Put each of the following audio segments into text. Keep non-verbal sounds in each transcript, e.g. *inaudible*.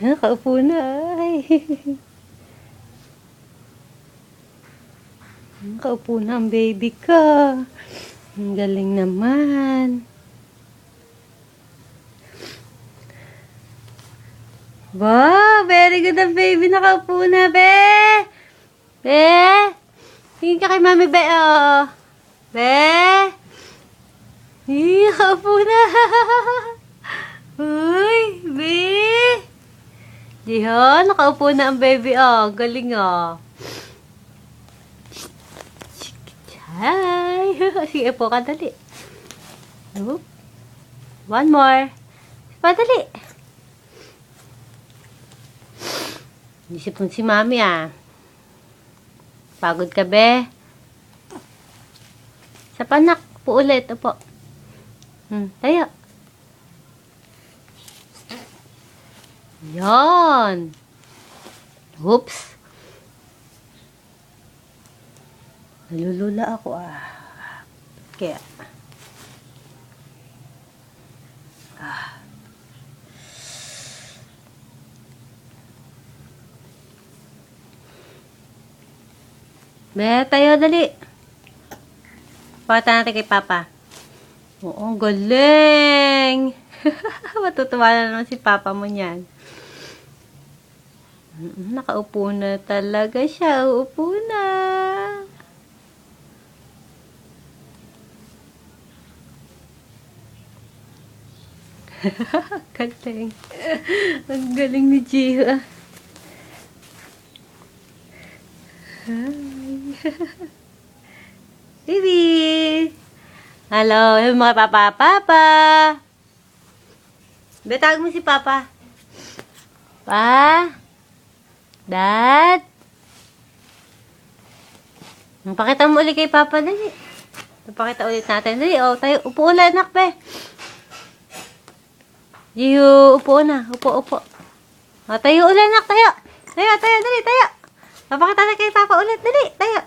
Nakaupo na. Ay. Nakaupo na baby ko. Galing naman. Wow, very good ang baby. Nakaupo na, be. Be. Tingin ka kay mami, be, oh. Be. Nakaupo na. *laughs* Uy. Dihan, nakaupo na ang baby, oh. Galing, oh. Hi! *laughs* Sige po ka, dali. Oop. One more. Padali. Isip mo si mami, ah. Pagod ka, be. Sa panak po ulit. Opo. Hmm, tayo. Yan. Oops. Nalulula ako ah. Kaya. Ah. Be, tayo dali. Pakita natin kay Papa. Oo, galing. *laughs* Matutuwa na naman si Papa mo niyan. Nakaupo na talaga siya. Uupo na. *laughs* galing. Ang galing ni. Hi. *laughs* Baby! Hello, mga papa, papa! Betag mo si papa. Pa? Dad? Pakita mo ulit kay papa, dali. Pakita ulit natin. Dali, oh, tayo, upo ulit, anak, be. Jiyo, upo na. Upo, upo. O, tayo ulit, anak. Tayo. Tayo, tayo, dali, tayo. Papakita na kay Papa ulit. Dali, tayo.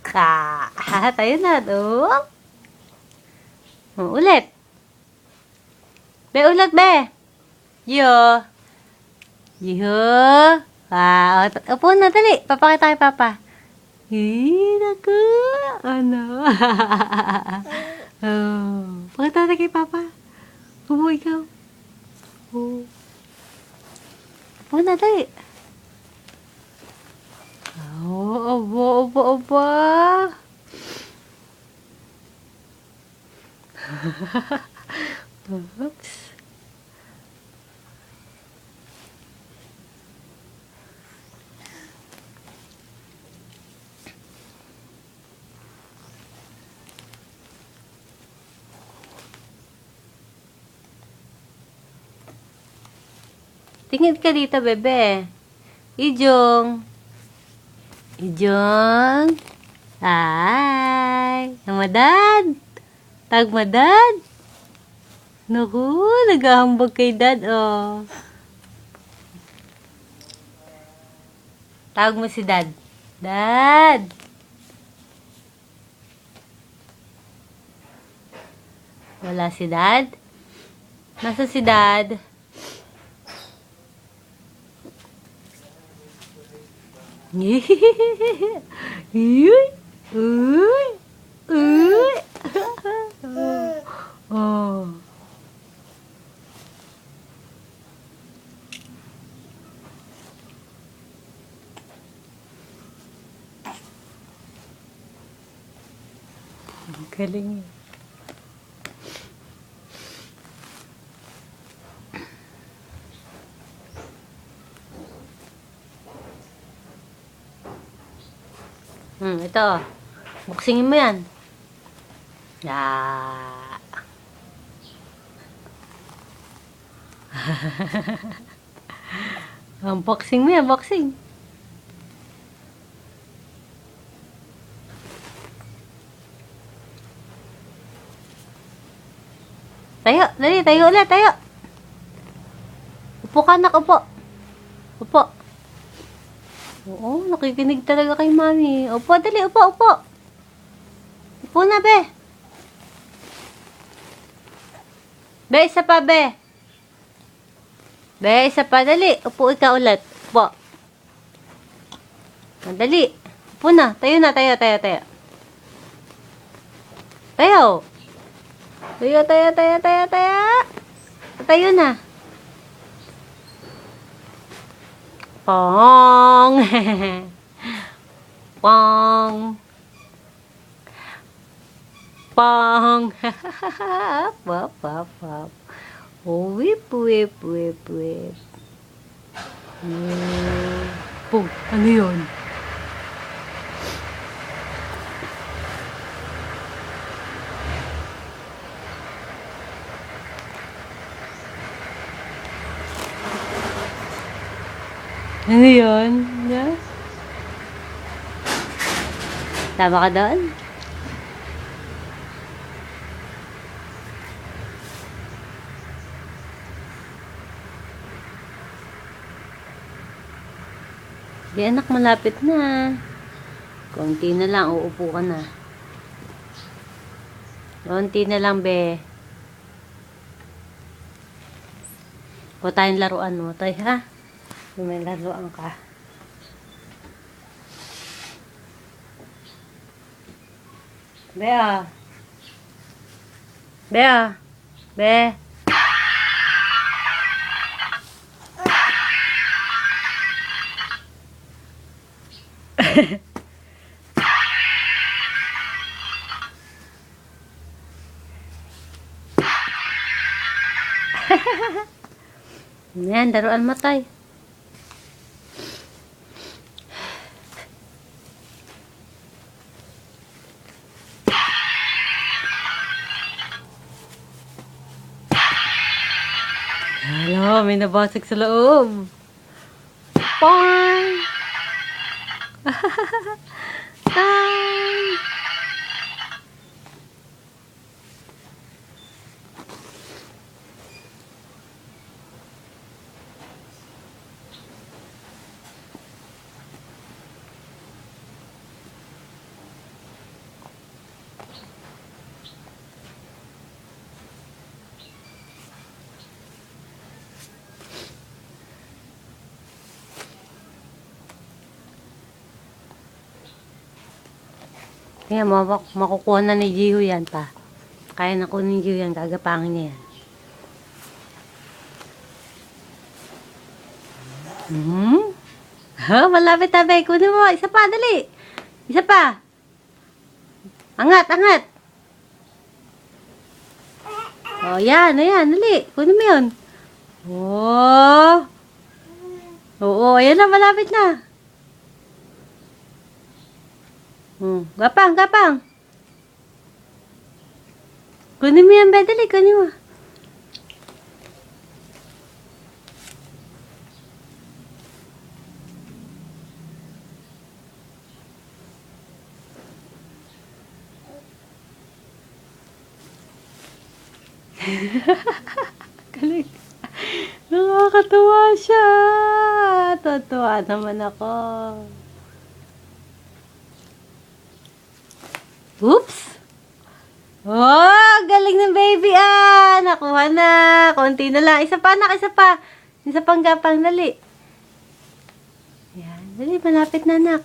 Ka. *laughs* tayo na, do. O, ulit. Be, ulit, be. Jiyo. Jiyo. Ah, o, t- upo na, dali. Papakita kay Papa. Eh, naku. Ano? oh. Pakita na kay Papa. Upo ikaw. Oh. Upo na, dali. Oh, aba, aba, aba. Oops. Tingin ka dito, bebe. Ijong. Ijong. Ay. Namadad. Tagmadad. Naku, naghahambag kay dad, oh. Tawag mo si dad. Dad. Wala si dad? Nasa si dad? *laughs* Uy! Uy! Uy! *laughs* Oh. Galing. eh. Hmm, ito. Boxingin mo yan. Ya. Unboxing *laughs* mo yan, boxing. Tayo, dali, tayo ulit, tayo. Upo ka, anak, upo. Upo. Oo, nakikinig talaga kay mami. Upo, dali, upo, upo. Upo na, be. Be, isa pa, be. Be, isa pa. Dali. Upo ikaw ulit. Upo. Madali. Upo na. Tayo na. Tayo, tayo, tayo. Tayo. Tayo, tayo, tayo, tayo, tayo. Tayo na. Pong. *laughs* Pong. Pong. *laughs* Pop, pop, pop. Whip, whip, whip, whip. Pong, ano yun? Ano yun? Yes? Tama ka doon? Di anak, malapit na. Konti na lang, uupo ka na. Konti na lang, be. O tayong laruan mo, tay, ha? Kung may laruan ka. Bea. Bea. Be. Yan, daruan mo tay. Hala, may nabasag sa loob. Pong! *laughs* Tang! Kaya makukuha na ni Jiho yan pa. Kaya na kunin ni Jiho yan, gagapangin niya yan. Hmm? Ha, malapit na ba? Kunin mo, isa pa, dali. Isa pa. Angat, angat. Oh, yan, ayan, dali. Kunin mo yun. Oh. Oo, ayan na, malapit na. Hmm. Gapang, gapang. Kunin mo yan, be. Dali, kunin mo. *laughs* Galing. Nakakatuwa siya. Totoo naman ako. Oops! Oh, galing ng baby ah! Nakuha na. Konti na lang. Isa pa, anak. Isa pa. Isa pang gapang. Dali. Yan. Dali, malapit na, anak.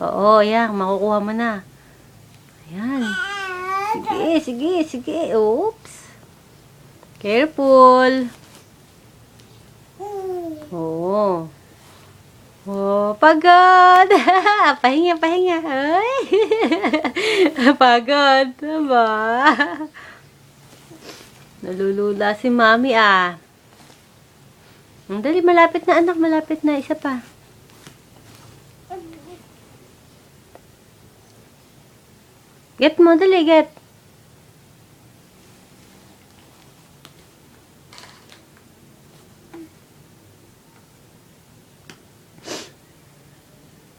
Oo, yan. Makukuha mo na. Ayan. Sige, sige, sige. Oops. Careful. Oo. Pagod. *laughs* pahinga, pahinga. Ay. *laughs* pagod. Diba? Nalulula si mami ah. Ang dali, malapit na anak, malapit na. Isa pa. Get mo, dali, get.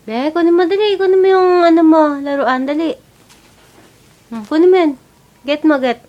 Be, kunin mo dali. Kunin mo yung ano mo, laruan. Dali. Hmm, kunin mo yan. Get mo, get.